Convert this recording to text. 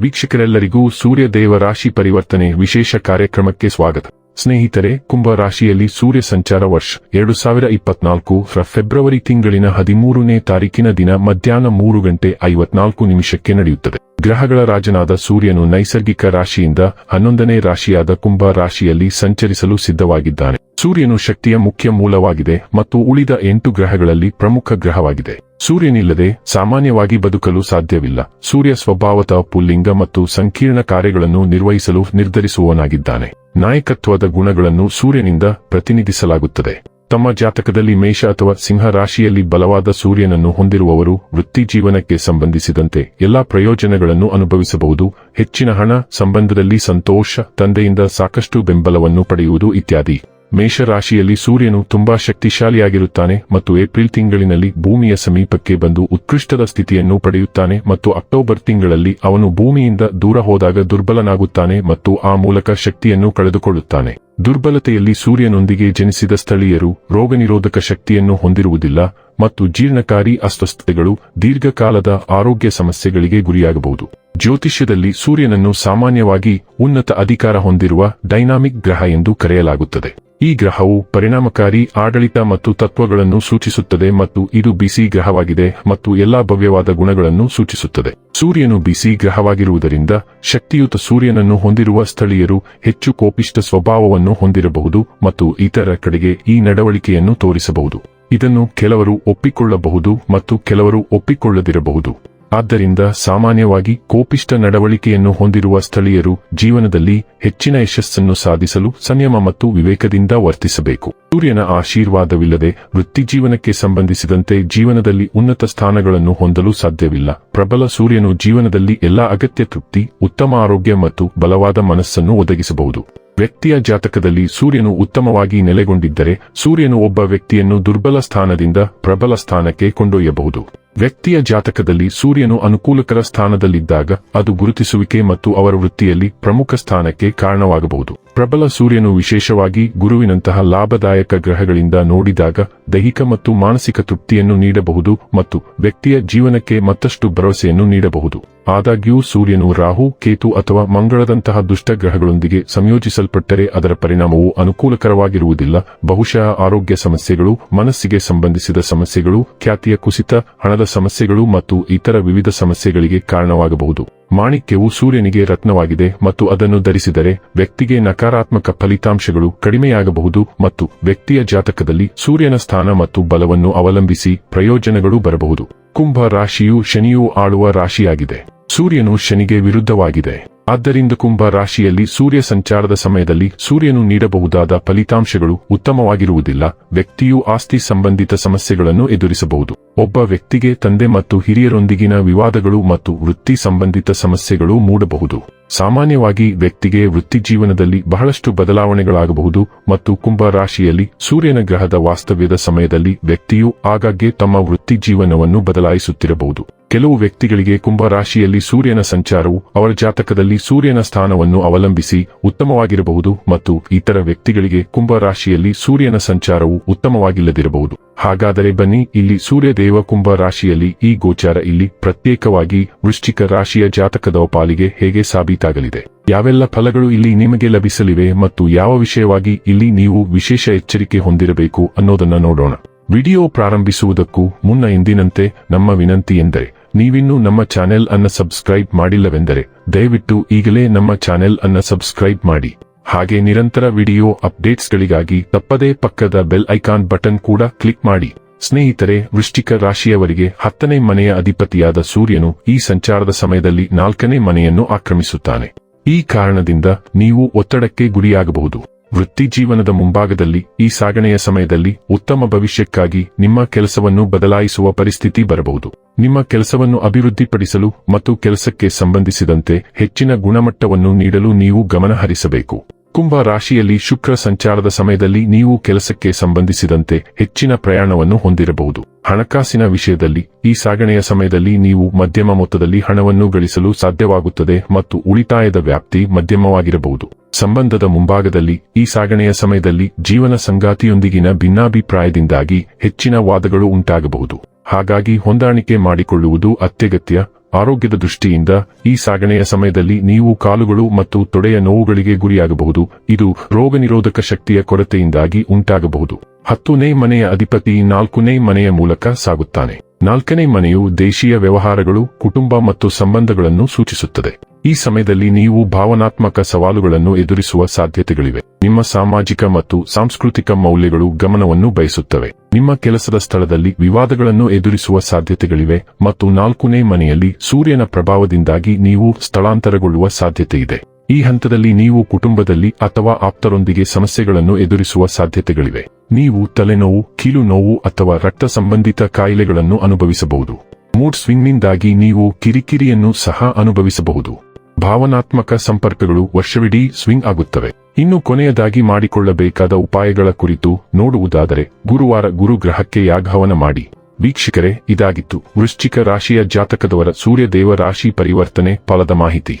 ವೀಕ್ಷಕರೆಲ್ಲರಿಗೂ ಸೂರ್ಯದೇವ ರಾಶಿ ಪರಿವರ್ತನೆ ವಿಶೇಷ ಕಾರ್ಯಕ್ರಮಕ್ಕೆ ಸ್ವಾಗತ. ಸ್ನೇಹಿತರೆ ಕುಂಭ ರಾಶಿಯಲ್ಲಿ ಸೂರ್ಯ ಸಂಚಾರ ವರ್ಷ ಎರಡು ಸಾವಿರ ಇಪ್ಪತ್ನಾಲ್ಕು ರ ಫೆಬ್ರವರಿ ತಿಂಗಳಿನ ಹದಿಮೂರನೇ ತಾರೀಕಿನ ದಿನ ಮಧ್ಯಾಹ್ನ ಮೂರು ಗಂಟೆ ಐವತ್ನಾಲ್ಕು ನಿಮಿಷಕ್ಕೆ ನಡೆಯುತ್ತದೆ. ಗ್ರಹಗಳ ರಾಜನಾದ ಸೂರ್ಯನು ನೈಸರ್ಗಿಕ ರಾಶಿಯಿಂದ ಹನ್ನೊಂದನೇ ರಾಶಿಯಾದ ಕುಂಭ ರಾಶಿಯಲ್ಲಿ ಸಂಚರಿಸಲು ಸಿದ್ಧವಾಗಿದ್ದಾನೆ. ಸೂರ್ಯನು ಶಕ್ತಿಯ ಮುಖ್ಯ ಮೂಲವಾಗಿದೆ ಮತ್ತು ಉಳಿದ ಎಂಟು ಗ್ರಹಗಳಲ್ಲಿ ಪ್ರಮುಖ ಗ್ರಹವಾಗಿದೆ. ಸೂರ್ಯನಿಲ್ಲದೆ ಸಾಮಾನ್ಯವಾಗಿ ಬದುಕಲು ಸಾಧ್ಯವಿಲ್ಲ. ಸೂರ್ಯ ಸ್ವಭಾವತ ಪುಲ್ಲಿಂಗ ಮತ್ತು ಸಂಕೀರ್ಣ ಕಾರ್ಯಗಳನ್ನು ನಿರ್ವಹಿಸಲು ನಿರ್ಧರಿಸುವವನಾಗಿದ್ದಾನೆ. ನಾಯಕತ್ವದ ಗುಣಗಳನ್ನು ಸೂರ್ಯನಿಂದ ಪ್ರತಿನಿಧಿಸಲಾಗುತ್ತದೆ. ತಮ್ಮ ಜಾತಕದಲ್ಲಿ ಮೇಷ ಅಥವಾ ಸಿಂಹ ರಾಶಿಯಲ್ಲಿ ಬಲವಾದ ಸೂರ್ಯನನ್ನು ಹೊಂದಿರುವವರು ವೃತ್ತಿ ಜೀವನಕ್ಕೆ ಸಂಬಂಧಿಸಿದಂತೆ ಎಲ್ಲಾ ಪ್ರಯೋಜನಗಳನ್ನು ಅನುಭವಿಸಬಹುದು. ಹೆಚ್ಚಿನ ಹಣ, ಸಂಬಂಧದಲ್ಲಿ ಸಂತೋಷ, ತಂದೆಯಿಂದ ಸಾಕಷ್ಟು ಬೆಂಬಲವನ್ನು ಪಡೆಯುವುದು ಇತ್ಯಾದಿ. ಮೇಷರಾಶಿಯಲ್ಲಿ ಸೂರ್ಯನು ತುಂಬಾ ಶಕ್ತಿಶಾಲಿಯಾಗಿರುತ್ತಾನೆ ಮತ್ತು ಏಪ್ರಿಲ್ ತಿಂಗಳಿನಲ್ಲಿ ಭೂಮಿಯ ಸಮೀಪಕ್ಕೆ ಬಂದು ಉತ್ಕೃಷ್ಟದ ಸ್ಥಿತಿಯನ್ನು ಪಡೆಯುತ್ತಾನೆ ಮತ್ತು ಅಕ್ಟೋಬರ್ ತಿಂಗಳಲ್ಲಿ ಅವನು ಭೂಮಿಯಿಂದ ದೂರ ಹೋದಾಗ ದುರ್ಬಲನಾಗುತ್ತಾನೆ ಮತ್ತು ಆ ಮೂಲಕ ಶಕ್ತಿಯನ್ನು ಕಳೆದುಕೊಳ್ಳುತ್ತಾನೆ. ದುರ್ಬಲತೆಯಲ್ಲಿ ಸೂರ್ಯನೊಂದಿಗೆ ಜನಿಸಿದ ಸ್ಥಳೀಯರು ರೋಗನಿರೋಧಕ ಶಕ್ತಿಯನ್ನು ಹೊಂದಿರುವುದಿಲ್ಲ ಮತ್ತು ಜೀರ್ಣಕಾರಿ ಅಸ್ವಸ್ಥತೆಗಳು ದೀರ್ಘಕಾಲದ ಆರೋಗ್ಯ ಸಮಸ್ಯೆಗಳಿಗೆ ಗುರಿಯಾಗಬಹುದು. ಜ್ಯೋತಿಷ್ಯದಲ್ಲಿ ಸೂರ್ಯನನ್ನು ಸಾಮಾನ್ಯವಾಗಿ ಉನ್ನತ ಅಧಿಕಾರ ಹೊಂದಿರುವ ಡೈನಾಮಿಕ್ ಗ್ರಹ ಎಂದು ಕರೆಯಲಾಗುತ್ತದೆ. ಈ ಗ್ರಹವು ಪರಿಣಾಮಕಾರಿ ಆಡಳಿತ ಮತ್ತು ತತ್ವಗಳನ್ನು ಸೂಚಿಸುತ್ತದೆ ಮತ್ತು ಇದು ಬಿಸಿ ಗ್ರಹವಾಗಿದೆ ಮತ್ತು ಎಲ್ಲಾ ಭವ್ಯವಾದ ಗುಣಗಳನ್ನು ಸೂಚಿಸುತ್ತದೆ. ಸೂರ್ಯನು ಬಿಸಿ ಗ್ರಹವಾಗಿರುವುದರಿಂದ ಶಕ್ತಿಯುತ ಸೂರ್ಯನನ್ನು ಹೊಂದಿರುವ ಸ್ಥಳೀಯರು ಹೆಚ್ಚು ಕೋಪಿಷ್ಟ ಸ್ವಭಾವವನ್ನು ಹೊಂದಿರಬಹುದು ಮತ್ತು ಇತರ ಕಡೆಗೆ ಈ ನಡವಳಿಕೆಯನ್ನು ತೋರಿಸಬಹುದು. ಇದನ್ನು ಕೆಲವರು ಒಪ್ಪಿಕೊಳ್ಳಬಹುದು ಮತ್ತು ಕೆಲವರು ಒಪ್ಪಿಕೊಳ್ಳದಿರಬಹುದು. ಆದ್ದರಿಂದ ಸಾಮಾನ್ಯವಾಗಿ ಕೋಪಿಷ್ಟ ನಡವಳಿಕೆಯನ್ನು ಹೊಂದಿರುವ ಸ್ಥಳೀಯರು ಜೀವನದಲ್ಲಿ ಹೆಚ್ಚಿನ ಯಶಸ್ಸನ್ನು ಸಾಧಿಸಲು ಸಂಯಮ ಮತ್ತು ವಿವೇಕದಿಂದ ವರ್ತಿಸಬೇಕು. ಸೂರ್ಯನ ಆಶೀರ್ವಾದವಿಲ್ಲದೆ ವೃತ್ತಿಜೀವನಕ್ಕೆ ಸಂಬಂಧಿಸಿದಂತೆ ಜೀವನದಲ್ಲಿ ಉನ್ನತ ಸ್ಥಾನಗಳನ್ನು ಹೊಂದಲು ಸಾಧ್ಯವಿಲ್ಲ. ಪ್ರಬಲ ಸೂರ್ಯನು ಜೀವನದಲ್ಲಿ ಎಲ್ಲಾ ಅಗತ್ಯ ತೃಪ್ತಿ, ಉತ್ತಮ ಆರೋಗ್ಯ ಮತ್ತು ಬಲವಾದ ಮನಸ್ಸನ್ನು ಒದಗಿಸಬಹುದು. ವ್ಯಕ್ತಿಯ ಜಾತಕದಲ್ಲಿ ಸೂರ್ಯನು ಉತ್ತಮವಾಗಿ ನೆಲೆಗೊಂಡಿದ್ದರೆ ಸೂರ್ಯನು ಒಬ್ಬ ವ್ಯಕ್ತಿಯನ್ನು ದುರ್ಬಲ ಸ್ಥಾನದಿಂದ ಪ್ರಬಲ ಸ್ಥಾನಕ್ಕೆ ಕೊಂಡೊಯ್ಯಬಹುದು. ವ್ಯಕ್ತಿಯ ಜಾತಕದಲ್ಲಿ ಸೂರ್ಯನು ಅನುಕೂಲಕರ ಸ್ಥಾನದಲ್ಲಿದ್ದಾಗ ಅದು ಗುರುತಿಸುವಿಕೆ ಮತ್ತು ಅವರ ವೃತ್ತಿಯಲ್ಲಿ ಪ್ರಮುಖ ಸ್ಥಾನಕ್ಕೆ ಕಾರಣವಾಗಬಹುದು. ಪ್ರಬಲ ಸೂರ್ಯನು ವಿಶೇಷವಾಗಿ ಗುರುವಿನಂತಹ ಲಾಭದಾಯಕ ಗ್ರಹಗಳಿಂದ ನೋಡಿದಾಗ ದೈಹಿಕ ಮತ್ತು ಮಾನಸಿಕ ತೃಪ್ತಿಯನ್ನು ನೀಡಬಹುದು ಮತ್ತು ವ್ಯಕ್ತಿಯ ಜೀವನಕ್ಕೆ ಮತ್ತಷ್ಟು ಭರವಸೆಯನ್ನು ನೀಡಬಹುದು. ಆದಾಗ್ಯೂ ಸೂರ್ಯನು ರಾಹು, ಕೇತು ಅಥವಾ ಮಂಗಳದಂತಹ ದುಷ್ಟ ಗ್ರಹಗಳೊಂದಿಗೆ ಸಂಯೋಜಿಸಲ್ಪಟ್ಟರೆ ಅದರ ಪರಿಣಾಮವು ಅನುಕೂಲಕರವಾಗಿರುವುದಿಲ್ಲ. ಬಹುಶಃ ಆರೋಗ್ಯ ಸಮಸ್ಯೆಗಳು, ಮನಸ್ಸಿಗೆ ಸಂಬಂಧಿಸಿದ ಸಮಸ್ಯೆಗಳು, ಖ್ಯಾತಿಯ ಕುಸಿತ, ಹಣದ ಸಮಸ್ಯೆಗಳು ಮತ್ತು ಇತರ ವಿವಿಧ ಸಮಸ್ಯೆಗಳಿಗೆ ಕಾರಣವಾಗಬಹುದು. ಮಾಣಿಕ್ಯವು ಸೂರ್ಯನಿಗೆ ರತ್ನವಾಗಿದೆ ಮತ್ತು ಅದನ್ನು ಧರಿಸಿದರೆ ವ್ಯಕ್ತಿಗೆ ನಕಾರಾತ್ಮಕ ಫಲಿತಾಂಶಗಳು ಕಡಿಮೆಯಾಗಬಹುದು ಮತ್ತು ವ್ಯಕ್ತಿಯ ಜಾತಕದಲ್ಲಿ ಸೂರ್ಯನ ಸ್ಥಾನ ಮತ್ತು ಬಲವನ್ನು ಅವಲಂಬಿಸಿ ಪ್ರಯೋಜನಗಳು ಬರಬಹುದು. ಕುಂಭ ರಾಶಿಯು ಶನಿಯು ಆಳುವ ರಾಶಿಯಾಗಿದೆ. ಸೂರ್ಯನು ಶನಿಗೆ ವಿರುದ್ಧವಾಗಿದೆ. ಆದ್ದರಿಂದ ಕುಂಭ ರಾಶಿಯಲ್ಲಿ ಸೂರ್ಯ ಸಂಚಾರದ ಸಮಯದಲ್ಲಿ ಸೂರ್ಯನು ನೀಡಬಹುದಾದ ಫಲಿತಾಂಶಗಳು ಉತ್ತಮವಾಗಿರುವುದಿಲ್ಲ. ವ್ಯಕ್ತಿಯು ಆಸ್ತಿ ಸಂಬಂಧಿತ ಸಮಸ್ಯೆಗಳನ್ನು ಎದುರಿಸಬಹುದು. ಒಬ್ಬ ವ್ಯಕ್ತಿಗೆ ತಂದೆ ಮತ್ತು ಹಿರಿಯರೊಂದಿಗಿನ ವಿವಾದಗಳು ಮತ್ತು ವೃತ್ತಿ ಸಂಬಂಧಿತ ಸಮಸ್ಯೆಗಳು ಮೂಡಬಹುದು. ಸಾಮಾನ್ಯವಾಗಿ ವ್ಯಕ್ತಿಗೆ ವೃತ್ತಿ ಜೀವನದಲ್ಲಿ ಬಹಳಷ್ಟು ಬದಲಾವಣೆಗಳಾಗಬಹುದು ಮತ್ತು ಕುಂಭ ರಾಶಿಯಲ್ಲಿ ಸೂರ್ಯನ ಗ್ರಹದ ವಾಸ್ತವ್ಯದ ಸಮಯದಲ್ಲಿ ವ್ಯಕ್ತಿಯು ಆಗಾಗ್ಗೆ ತಮ್ಮ ವೃತ್ತಿ ಜೀವನವನ್ನು ಬದಲಾಯಿಸುತ್ತಿರಬಹುದು. ಕೆಲವು ವ್ಯಕ್ತಿಗಳಿಗೆ ಕುಂಭ ರಾಶಿಯಲ್ಲಿ ಸೂರ್ಯನ ಸಂಚಾರವು ಅವರ ಜಾತಕದಲ್ಲಿ ಸೂರ್ಯನ ಸ್ಥಾನವನ್ನು ಅವಲಂಬಿಸಿ ಉತ್ತಮವಾಗಿರಬಹುದು ಮತ್ತು ಇತರ ವ್ಯಕ್ತಿಗಳಿಗೆ ಕುಂಭ ರಾಶಿಯಲ್ಲಿ ಸೂರ್ಯನ ಸಂಚಾರವು ಉತ್ತಮವಾಗಿಲ್ಲದಿರಬಹುದು. ಹಾಗಾದರೆ ಬನ್ನಿ, ಇಲ್ಲಿ ಸೂರ್ಯದೇವ ಕುಂಭ ರಾಶಿಯಲ್ಲಿ ಈ ಗೋಚಾರ ಇಲ್ಲಿ ಪ್ರತ್ಯೇಕವಾಗಿ ವೃಶ್ಚಿಕ ರಾಶಿಯ ಜಾತಕದ ಪಾಲಿಗೆ ಹೇಗೆ ಸಾಬೀತಾಗಲಿದೆ? ಯಾವೆಲ್ಲ ಫಲಗಳು ಇಲ್ಲಿ ನಿಮಗೆ ಲಭಿಸಲಿವೆ ಮತ್ತು ಯಾವ ವಿಷಯವಾಗಿ ಇಲ್ಲಿ ನೀವು ವಿಶೇಷ ಎಚ್ಚರಿಕೆ ಹೊಂದಿರಬೇಕು ಅನ್ನೋದನ್ನ ನೋಡೋಣ. ವಿಡಿಯೋ ಪ್ರಾರಂಭಿಸುವುದಕ್ಕೂ ಮುನ್ನ ಎಂದಿನಂತೆ ನಮ್ಮ ವಿನಂತಿ ಎಂದರೆ, ನೀವಿನ್ನೂ ನಮ್ಮ ಚಾನೆಲ್ ಅನ್ನ ಸಬ್ಸ್ಕ್ರೈಬ್ ಮಾಡಿಲ್ಲವೆಂದರೆ, ದಯವಿಟ್ಟು ಈಗಲೇ ನಮ್ಮ ಚಾನೆಲ್ ಅನ್ನ ಸಬ್ಸ್ಕ್ರೈಬ್ ಮಾಡಿ. ಹಾಗೆ ನಿರಂತರ ವಿಡಿಯೋ ಅಪ್ಡೇಟ್ಸ್ಗಳಿಗಾಗಿ ತಪ್ಪದೇ ಪಕ್ಕದ ಬೆಲ್ ಐಕಾನ್ ಬಟನ್ ಕೂಡ ಕ್ಲಿಕ್ ಮಾಡಿ. ಸ್ನೇಹಿತರೆ, ವೃಶ್ಚಿಕ ರಾಶಿಯವರಿಗೆ ಹತ್ತನೇ ಮನೆಯ ಅಧಿಪತಿಯಾದ ಸೂರ್ಯನು ಈ ಸಂಚಾರದ ಸಮಯದಲ್ಲಿ ನಾಲ್ಕನೇ ಮನೆಯನ್ನು ಆಕ್ರಮಿಸುತ್ತಾನೆ. ಈ ಕಾರಣದಿಂದ ನೀವು ಒತ್ತಡಕ್ಕೆ ಗುರಿಯಾಗಬಹುದು. ವೃತ್ತಿ ಜೀವನದ ಮುಂಭಾಗದಲ್ಲಿ ಈ ಸಾಗಣೆಯ ಸಮಯದಲ್ಲಿ ಉತ್ತಮ ಭವಿಷ್ಯಕ್ಕಾಗಿ ನಿಮ್ಮ ಕೆಲಸವನ್ನು ಬದಲಾಯಿಸುವ ಪರಿಸ್ಥಿತಿ ಬರಬಹುದು. ನಿಮ್ಮ ಕೆಲಸವನ್ನು ಅಭಿವೃದ್ಧಿಪಡಿಸಲು ಮತ್ತು ಕೆಲಸಕ್ಕೆ ಸಂಬಂಧಿಸಿದಂತೆ ಹೆಚ್ಚಿನ ಗುಣಮಟ್ಟವನ್ನು ನೀಡಲು ನೀವು ಗಮನ ಹರಿಸಬೇಕು ಕುಂಭ ರಾಶಿಯಲ್ಲಿ ಶುಕ್ರ ಸಂಚಾರದ ಸಮಯದಲ್ಲಿ ನೀವು ಕೆಲಸಕ್ಕೆ ಸಂಬಂಧಿಸಿದಂತೆ ಹೆಚ್ಚಿನ ಪ್ರಯಾಣವನ್ನು ಹೊಂದಿರಬಹುದು. ಹಣಕಾಸಿನ ವಿಷಯದಲ್ಲಿ ಈ ಸಾಗಣೆಯ ಸಮಯದಲ್ಲಿ ನೀವು ಮಧ್ಯಮ ಮೊತ್ತದಲ್ಲಿ ಹಣವನ್ನು ಗಳಿಸಲು ಸಾಧ್ಯವಾಗುತ್ತದೆ ಮತ್ತು ಉಳಿತಾಯದ ವ್ಯಾಪ್ತಿ ಮಧ್ಯಮವಾಗಿರಬಹುದು. ಸಂಬಂಧದ ಮುಂಭಾಗದಲ್ಲಿ ಈ ಸಾಗಣೆಯ ಸಮಯದಲ್ಲಿ ಜೀವನ ಸಂಗಾತಿಯೊಂದಿಗಿನ ಭಿನ್ನಾಭಿಪ್ರಾಯದಿಂದಾಗಿ ಹೆಚ್ಚಿನ ವಾದಗಳು ಉಂಟಾಗಬಹುದು. ಹಾಗಾಗಿ ಹೊಂದಾಣಿಕೆ ಮಾಡಿಕೊಳ್ಳುವುದು ಅತ್ಯಗತ್ಯ ಆರೋಗ್ಯದ ದೃಷ್ಟಿಯಿಂದ ಈ ಸಾಗಣೆಯ ಸಮಯದಲ್ಲಿ ನೀವು ಕಾಲುಗಳು ಮತ್ತು ತೊಡೆಯ ನೋವುಗಳಿಗೆ ಗುರಿಯಾಗಬಹುದು. ಇದು ರೋಗನಿರೋಧಕ ಶಕ್ತಿಯ ಕೊರತೆಯಿಂದಾಗಿ ಉಂಟಾಗಬಹುದು. ಹತ್ತನೇ ಮನೆಯ ಅಧಿಪತಿ ನಾಲ್ಕುನೇ ಮನೆಯ ಮೂಲಕ ಸಾಗುತ್ತಾನೆ. ನಾಲ್ಕನೇ ಮನೆಯು ದೇಶೀಯ ವ್ಯವಹಾರಗಳು, ಕುಟುಂಬ ಮತ್ತು ಸಂಬಂಧಗಳನ್ನು ಸೂಚಿಸುತ್ತದೆ. ಈ ಸಮಯದಲ್ಲಿ ನೀವು ಭಾವನಾತ್ಮಕ ಸವಾಲುಗಳನ್ನು ಎದುರಿಸುವ ಸಾಧ್ಯತೆಗಳಿವೆ. ನಿಮ್ಮ ಸಾಮಾಜಿಕ ಮತ್ತು ಸಾಂಸ್ಕೃತಿಕ ಮೌಲ್ಯಗಳು ಗಮನವನ್ನು ಬಯಸುತ್ತವೆ. ನಿಮ್ಮ ಕೆಲಸದ ಸ್ಥಳದಲ್ಲಿ ವಿವಾದಗಳನ್ನು ಎದುರಿಸುವ ಸಾಧ್ಯತೆಗಳಿವೆ ಮತ್ತು ನಾಲ್ಕನೇ ಮನೆಯಲ್ಲಿ ಸೂರ್ಯನ ಪ್ರಭಾವದಿಂದಾಗಿ ನೀವು ಸ್ಥಳಾಂತರಗೊಳ್ಳುವ ಸಾಧ್ಯತೆಯಿದೆ. ಈ ಹಂತದಲ್ಲಿ ನೀವು ಕುಟುಂಬದಲ್ಲಿ ಅಥವಾ ಆಪ್ತರೊಂದಿಗೆ ಸಮಸ್ಯೆಗಳನ್ನು ಎದುರಿಸುವ ಸಾಧ್ಯತೆಗಳಿವೆ. ನೀವು ತಲೆನೋವು ಕೀಲು ನೋವು ಅಥವಾ ರಕ್ತ ಸಂಬಂಧಿತ ಕಾಯಿಲೆಗಳನ್ನು ಅನುಭವಿಸಬಹುದು. ಮೂಡ್ ಸ್ವಿಂಗ್ನಿಂದಾಗಿ ನೀವು ಕಿರಿಕಿರಿಯನ್ನು ಸಹ ಅನುಭವಿಸಬಹುದು. ಭಾವನಾತ್ಮಕ ಸಂಪರ್ಕಗಳು ವರ್ಷವಿಡೀ ಸ್ವಿಂಗ್ ಆಗುತ್ತವೆ. ಇನ್ನು ಕೊನೆಯದಾಗಿ ಮಾಡಿಕೊಳ್ಳಬೇಕಾದ ಉಪಾಯಗಳ ಕುರಿತು ನೋಡುವುದಾದರೆ, ಗುರುವಾರ ಗುರುಗ್ರಹಕ್ಕೆ ಯಾಗವನ ಮಾಡಿ. ವೀಕ್ಷಕರೇ, ಇದಾಗಿತ್ತು. ವೃಶ್ಚಿಕ ರಾಶಿಯ ಜಾತಕದವರ ಸೂರ್ಯದೇವ ರಾಶಿ ಪರಿವರ್ತನೆ ಫಲದ ಮಾಹಿತಿ.